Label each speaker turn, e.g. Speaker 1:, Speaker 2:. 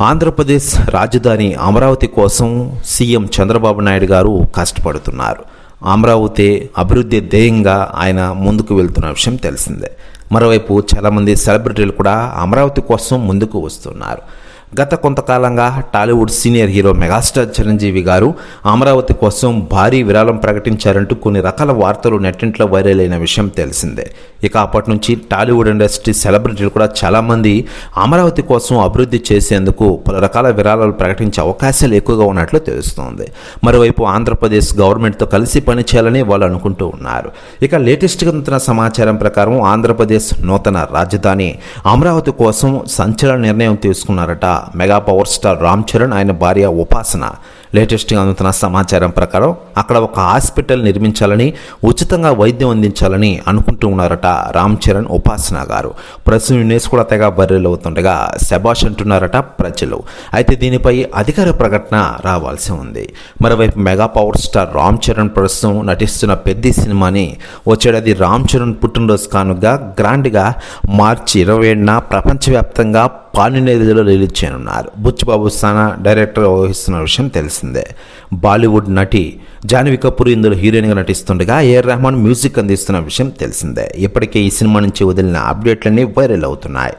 Speaker 1: ఆంధ్రప్రదేశ్ రాజధాని అమరావతి కోసం సీఎం చంద్రబాబు నాయుడు గారు కష్టపడుతున్నారు. అమరావతి అభివృద్ధి ధ్యేయంగా ఆయన ముందుకు వెళ్తున్న విషయం తెలిసిందే. మరోవైపు చాలామంది సెలబ్రిటీలు కూడా అమరావతి కోసం ముందుకు వస్తున్నారు. గత కొంతకాలంగా Tollywood senior hero megastar Chiranjeevi garu Amaravati కోసం భారీ విరాళం ప్రకటించారంటూ కొన్ని రకాల వార్తలు నెట్టింట్లో వైరల్ అయిన విషయం తెలిసిందే. ఇక అప్పటి నుంచి టాలీవుడ్ ఇండస్ట్రీ సెలబ్రిటీలు కూడా చాలామంది అమరావతి కోసం అభివృద్ధి చేసేందుకు పలు రకాల విరాళాలు ప్రకటించే అవకాశాలు ఎక్కువగా ఉన్నట్లు తెలుస్తోంది. మరోవైపు ఆంధ్రప్రదేశ్ గవర్నమెంట్తో కలిసి పనిచేయాలని వాళ్ళు అనుకుంటూ ఉన్నారు. ఇక లేటెస్ట్గా అందుతున్న సమాచారం ప్రకారం ఆంధ్రప్రదేశ్ నూతన రాజధాని అమరావతి కోసం సంచలన నిర్ణయం తీసుకున్నారట mega power star Ram Charan ఆయన భార్య ఉపాసన లేటెస్ట్గా అందుతున్న సమాచారం ప్రకారం అక్కడ ఒక హాస్పిటల్ నిర్మించాలని ఉచితంగా వైద్యం అందించాలని అనుకుంటూ ఉన్నారట రామ్ చరణ్ ఉపాసన గారు. ప్రస్తుతం న్యూస్ కూడా తెగ బర్రెలు అవుతుండగా శబాష్ అంటున్నారట ప్రజలు. అయితే దీనిపై అధికార ప్రకటన రావాల్సి ఉంది. మరోవైపు mega power star Ram Charan ప్రస్తుతం నటిస్తున్న పెద్ద సినిమాని వచ్చేడాది రామ్ చరణ్ పుట్టినరోజు కానుగా గ్రాండ్గా మార్చి ఇరవై ఏడున ప్రపంచవ్యాప్తంగా పాలినేరులో రిలీజ్ చేయనున్నారు. బుచ్చిబాబు స్థాన డైరెక్టర్ వహిస్తున్న విషయం తెలిసింది. తెలిసిందే బాలీవుడ్ నటి జాన్వి కపూర్ ఇందులో హీరోయిన్గా నటిస్తుండగా ఏఆర్ రెహమాన్ మ్యూజిక్ అందిస్తున్న విషయం తెలిసిందే. ఇప్పటికే ఈ సినిమా నుంచి వదిలిన అప్డేట్లన్నీ వైరల్ అవుతున్నాయి.